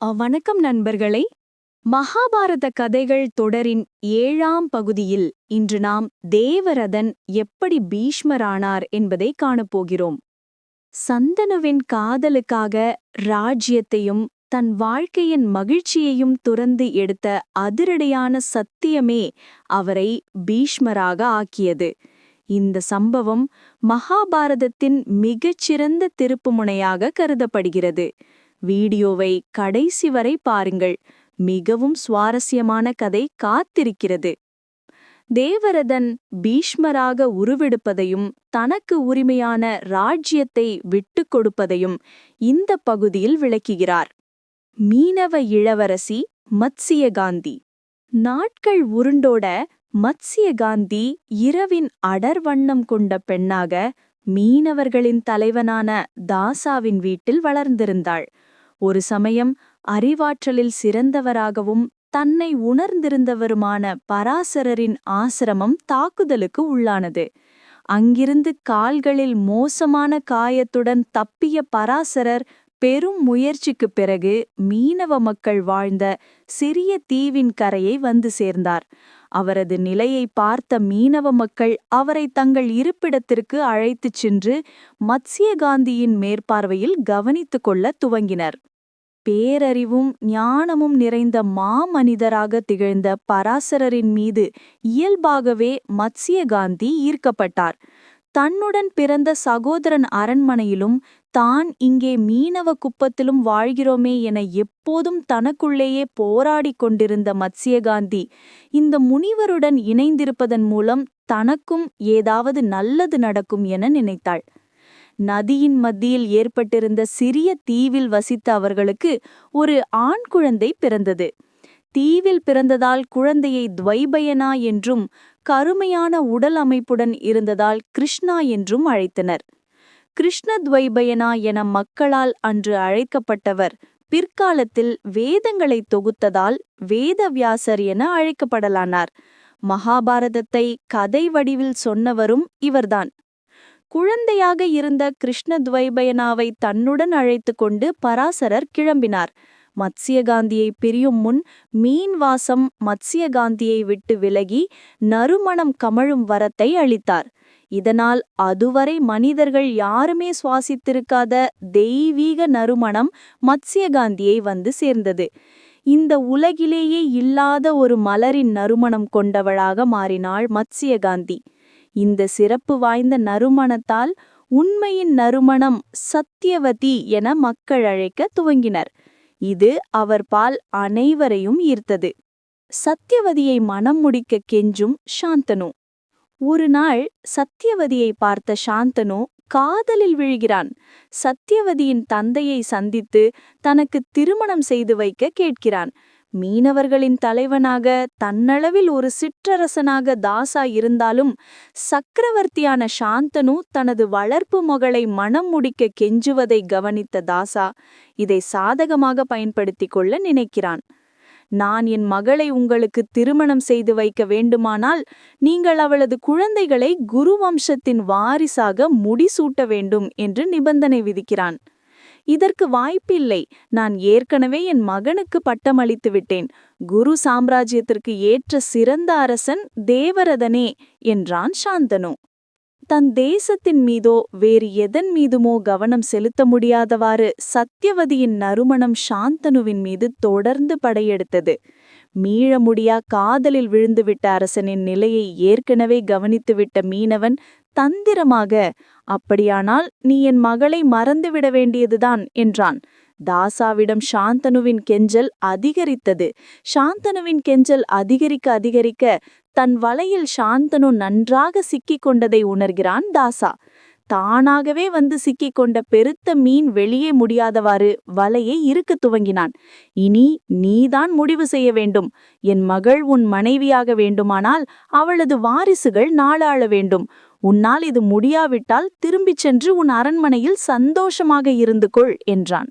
வணக்கம் நண்பர்களே மகாபாரத கதைகள் தொடரின் ஏழாம் பகுதியில் இன்று நாம் தேவரதன் எப்படி பீஷ்மரானார் என்பதை காணப்போகிறோம். சந்தனுவின் காதலுக்காக ராஜ்யத்தையும் தன் வாழ்க்கையின் மகிழ்ச்சியையும் துறந்து எடுத்த அதிரடியான சத்தியமே அவரை பீஷ்மராக ஆக்கியது. இந்த சம்பவம் மகாபாரதத்தின் மிகச்சிறந்த திருப்புமுனையாக கருதப்படுகிறது. வீடியோவை கடைசி வரை பாருங்கள். மிகவும் சுவாரஸ்யமான கதை காத்திருக்கிறது. தேவரதன் பீஷ்மராக உருவெடுப்பதையும் தனக்கு உரிமையான ராஜ்யத்தை விட்டுக் கொடுப்பதையும் இந்த பகுதியில் விளக்குகிறார். மீனவ இளவரசி மத்சியகாந்தி. நாட்கள் உருண்டோட மத்சியகாந்தி இரவின் அடர் வண்ணம் கொண்ட பெண்ணாக மீனவர்களின் தலைவனான தாசாவின் வீட்டில் வளர்ந்திருந்தாள். ஒரு சமயம் அறிவாற்றலில் சிறந்தவராகவும் தன்னை உணர்ந்திருந்தவருமான பராசரரின் ஆசிரமம் தாக்குதலுக்கு உள்ளானது. அங்கிருந்து கால்களில் மோசமான காயத்துடன் தப்பிய பராசரர் பெரும் முயற்சிக்குப் பிறகு மீனவ மக்கள் வாழ்ந்த சிறிய தீவின் கரையை வந்து சேர்ந்தார். அவரது நிலையை பார்த்த மீனவ மக்கள் அவரை தங்கள் இருப்பிடத்திற்கு அழைத்துச் சென்று மத்ஸ்யகாந்தியின் மேற்பார்வையில் கவனித்துக் கொள்ளத் துவங்கினர். பேரறிவும் ஞானமும் நிறைந்த மாமனிதராக திகழ்ந்த பராசரரின் மீது இயல்பாகவே மத்சியகாந்தி ஈர்க்கப்பட்டார். தன்னுடன் பிறந்த சகோதரன் அரண்மனையிலும் தான் இங்கே மீனவ குப்பத்திலும் வாழ்கிறோமே என எப்போதும் தனக்குள்ளேயே போராடிக் கொண்டிருந்த மத்சியகாந்தி இந்த முனிவருடன் இணைந்திருப்பதன் மூலம் தனக்கும் ஏதாவது நல்லது நடக்கும் என நினைத்தாள். நதியின் மத்தியில் ஏற்பட்டிருந்த சிறிய தீவில் வசித்த அவர்களுக்கு ஒரு ஆண் குழந்தை பிறந்தது. தீவில் பிறந்ததால் குழந்தையை துவைபயனா என்றும் கருமையான உடல் அமைப்புடன் இருந்ததால் கிருஷ்ணா என்றும் அழைத்தனர். கிருஷ்ண துவைபயனா என மக்களால் அன்று அழைக்கப்பட்டவர் பிற்காலத்தில் வேதங்களை தொகுத்ததால் வேதவியாசர் என அழைக்கப்படலானார். மகாபாரதத்தை கதை வடிவில் சொன்னவரும் இவர்தான். குழந்தையாக இருந்த கிருஷ்ணத்வைபயனாவை தன்னுடன் அழைத்து கொண்டு பராசரர் கிளம்பினார். மத்சியகாந்தியை பிரியும் முன் மீன் வாசம் மத்சியகாந்தியை விட்டு விலகி நறுமணம் கமழும் வரத்தை அளித்தார். இதனால் அதுவரை மனிதர்கள் யாருமே சுவாசித்திருக்காத தெய்வீக நறுமணம் மத்சியகாந்தியை வந்து சேர்ந்தது. இந்த உலகிலேயே இல்லாத ஒரு மலரின் நறுமணம் கொண்டவளாக மாறினாள் மத்சியகாந்தி இந்த சிறப்பு வாய்ந்த நறுமணத்தால் உண்மையின் நறுமணம் சத்தியவதி என மக்கள் அழைக்க துவங்கினர். இது அவர் பால் அனைவரையும் ஈர்த்தது. சத்தியவதியை மனம் முடிக்க கெஞ்சும் சாந்தனு. ஒரு நாள் சத்தியவதியை பார்த்த சாந்தனு காதலில் விழுகிறான். சத்தியவதியின் தந்தையை சந்தித்து தனக்கு திருமணம் செய்து வைக்க கேட்கிறான். மீனவர்களின் தலைவனாக தன்னளவில் ஒரு சிற்றரசனாக தாசா இருந்தாலும் சக்கரவர்த்தியான சாந்தனு தனது வளர்ப்பு மகளை மனம் முடிக்க கெஞ்சுவதை கவனித்த தாசா இதை சாதகமாக பயன்படுத்திக் கொள்ள நினைக்கிறான். நான் என் மகளை உங்களுக்கு திருமணம் செய்து வைக்க வேண்டுமானால் நீங்கள் அவளது குழந்தைகளை குரு வம்சத்தின் வாரிசாக முடிசூட்ட வேண்டும் என்று நிபந்தனை விதிக்கிறான். இதற்கு வாய்ப்பில்லை. நான் ஏற்கனவே என் மகனுக்கு பட்டமளித்து விட்டேன். குரு சாம்ராஜ்யத்திற்கு ஏற்ற சிறந்த அரசன் தேவரதனே என்றான் சாந்தனு. தன் தேசத்தின் மீதோ வேறு எதன் மீதுமோ கவனம் செலுத்த முடியாதவாறு சத்தியவதியின் நறுமணம் சாந்தனுவின் மீது தொடர்ந்து படையெடுத்தது. மீள முடியா காதலில் விழுந்துவிட்ட அரசனின் நிலையை ஏற்கனவே கவனித்துவிட்ட மீனவன் தந்திரமாக அப்படியானால் நீ என் மகளை மறந்துவிட வேண்டியதுதான் என்றான். தாசாவிடம் சாந்தனுவின் கெஞ்சல் அதிகரித்தது. சாந்தனுவின் கெஞ்சல் அதிகரிக்க அதிகரிக்க தன் வலையில் சாந்தனு நன்றாக சிக்கிக் கொண்டதை உணர்கிறான் தாசா. தானாகவே வந்து சிக்கிக் கொண்ட பெருத்த மீன் வெளியே முடியாதவாறு வலையை இருக்க துவங்கினான். இனி நீதான் முடிவு செய்ய வேண்டும். என் மகள் உன் மனைவியாக வேண்டுமானால் அவளது வாரிசுகள் நாளாள வேண்டும். உன்னால் இது முடியாவிட்டால் திரும்பிச் சென்று உன் அரண்மனையில் சந்தோஷமாக இருந்து கொள் என்றான்.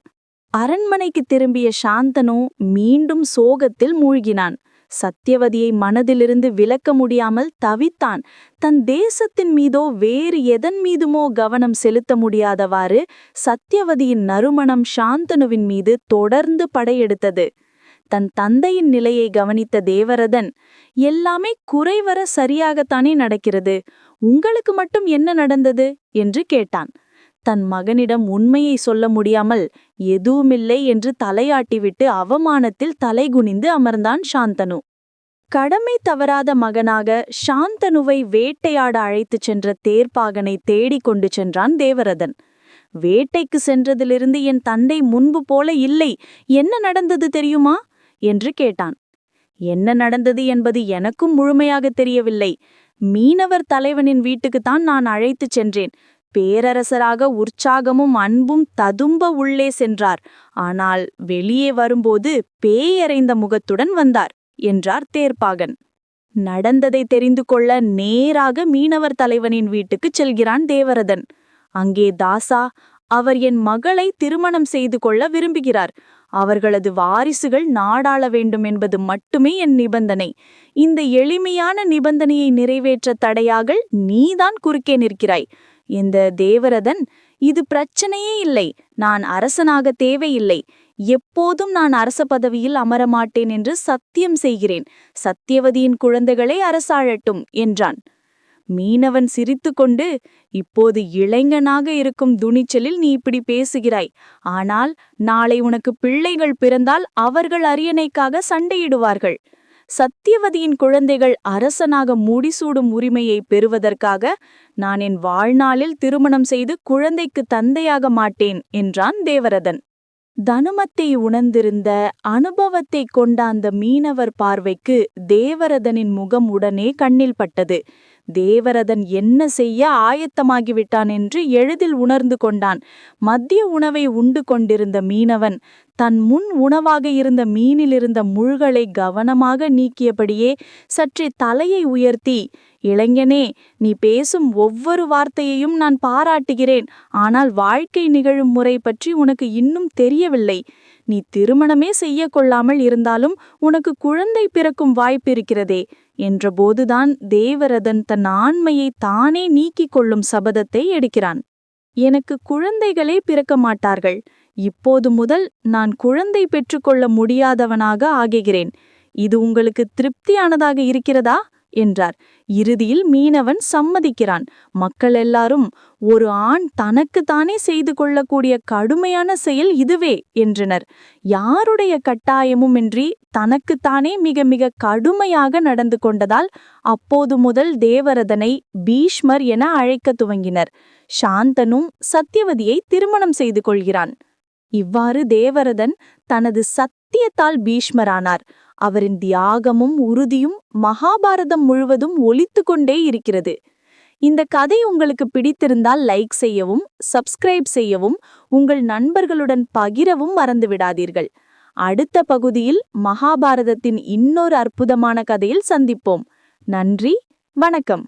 அரண்மனைக்கு திரும்பிய சாந்தனு மீண்டும் சோகத்தில் மூழ்கினான். சத்தியவதியை மனதிலிருந்து விலக்க முடியாமல் தவித்தான். தன் தேசத்தின் மீதோ வேறு எதன் மீதுமோ கவனம் செலுத்த முடியாதவாறு சத்தியவதியின் நறுமணம் சாந்தனுவின் மீது தொடர்ந்து படையெடுத்தது. தன் தந்தையின் நிலையை கவனித்த தேவரதன் எல்லாமே குறைவர சரியாகத்தானே நடக்கிறது. உங்களுக்கு மட்டும் என்ன நடந்தது? என்று கேட்டான். தன் மகனிடம் உண்மையை சொல்ல முடியாமல் எதுவுமில்லை என்று தலையாட்டிவிட்டு அவமானத்தில் தலைகுனிந்து அமர்ந்தான் சாந்தனு. கடமை தவறாத மகனாக சாந்தனுவை வேட்டையாட அழைத்துச் சென்ற தேர்ப்பாகனை தேடிக் கொண்டு சென்றான் தேவரதன். வேட்டைக்கு சென்றதிலிருந்து என் தந்தை முன்பு போல இல்லை. என்ன நடந்தது தெரியுமா? என்று கேட்டான். என்ன நடந்தது என்பது எனக்கும் முழுமையாக தெரியவில்லை. மீனவர் தலைவனின் வீட்டுக்குத்தான் நான் அழைத்துச் சென்றேன். பேரரசராக உற்சாகமும் அன்பும் ததும்ப உள்ளே சென்றார். ஆனால் வெளியே வரும்போது பேயறைந்த முகத்துடன் வந்தார் என்றார் தேர்ப்பாகன். நடந்ததை தெரிந்து கொள்ள நேராக மீனவர் தலைவனின் வீட்டுக்குச் செல்கிறான் தேவரதன். அங்கே தாசா அவர் என் மகளை திருமணம் செய்து கொள்ள விரும்புகிறார். அவர்களது வாரிசுகள் நாடாள வேண்டும் என்பது மட்டுமே என் நிபந்தனை. இந்த எளிமையான நிபந்தனையை நிறைவேற்ற தடையாக நீதான் குறுக்கே நிற்கிறாய். இந்த தேவரதன் இது பிரச்சனையே இல்லை. நான் அரசனாக தேவையில்லை எப்போதும் நான் அரச பதவியில் அமரமாட்டேன் என்று சத்தியம் செய்கிறேன். சத்தியவதியின் குழந்தைகளை அரசாழட்டும் என்றான். மீனவன் சிரித்துக்கொண்டு இப்போது இளைஞனாக இருக்கும் துணிச்சலில் நீ இப்படி பேசுகிறாய். ஆனால் நாளை உனக்கு பிள்ளைகள் பிறந்தால் அவர்கள் அரியணைக்காக சண்டையிடுவார்கள். சத்தியவதியின் குழந்தைகள் அரசனாக முடிசூடும் உரிமையை பெறுவதற்காக நான் என் வாழ்நாளில் திருமணம் செய்து குழந்தைக்கு தந்தையாக மாட்டேன் என்றான் தேவரதன். தனுமத்தை உணர்ந்திருந்த அனுபவத்தை கொண்ட அந்த மீனவர் பார்வைக்கு தேவரதனின் முகம் உடனே கண்ணில் பட்டது. தேவரதன் என்ன செய்ய ஆயத்தமாகிவிட்டான் என்று எளிதில் உணர்ந்து கொண்டான். மத்திய உணவை உண்டு கொண்டிருந்த மீனவன் தன் முன் உணவாக இருந்த மீனிலிருந்த முள்களை கவனமாக நீக்கியபடியே சற்றே தலையை உயர்த்தி இளைஞனே நீ பேசும் ஒவ்வொரு வார்த்தையையும் நான் பாராட்டுகிறேன். ஆனால் வாழ்க்கை நிகழும் முறை பற்றி உனக்கு இன்னும் தெரியவில்லை. நீ திருமணமே செய்ய கொள்ளாமல் இருந்தாலும் உனக்கு குழந்தை பிறக்கும் வாய்ப்பிருக்கிறதே என்றபோதுதான் தேவரதன் தன் ஆண்மையை தானே நீக்கிக் கொள்ளும் சபதத்தை எடுக்கிறான். எனக்கு குழந்தைகளே பிறக்க மாட்டார்கள். இப்போது முதல் நான் குழந்தை பெற்றுக்கொள்ள முடியாதவனாக ஆகுகிறேன். இது உங்களுக்கு திருப்தியானதாக இருக்கிறதா? என்றார். இறுதியில் மீனவன் சம்மதிக்கிறான். மக்கள் எல்லாரும் ஒரு ஆண் தனக்குத்தானே செய்து கொள்ளக்கூடிய கடுமையான செயல் இதுவே என்றனர். யாருடைய கட்டாயமுமின்றி தனக்குத்தானே மிக மிக கடுமையாக நடந்து கொண்டதால் அப்போது முதல் தேவரதனை பீஷ்மர் என அழைக்க துவங்கினர். சாந்தனும் சத்தியவதியை திருமணம் செய்து கொள்கிறான். இவ்வாறு தேவரதன் தனது சத்தியத்தால் பீஷ்மரானார். அவரின் தியாகமும் உறுதியும் மகாபாரதம் முழுவதும் ஒலித்து கொண்டே இருக்கிறது. இந்த கதை உங்களுக்கு பிடித்திருந்தால் லைக் செய்யவும் சப்ஸ்கிரைப் செய்யவும் உங்கள் நண்பர்களுடன் பகிரவும் மறந்துவிடாதீர்கள். அடுத்த பகுதியில் மகாபாரதத்தின் இன்னொரு அற்புதமான கதையில் சந்திப்போம். நன்றி வணக்கம்.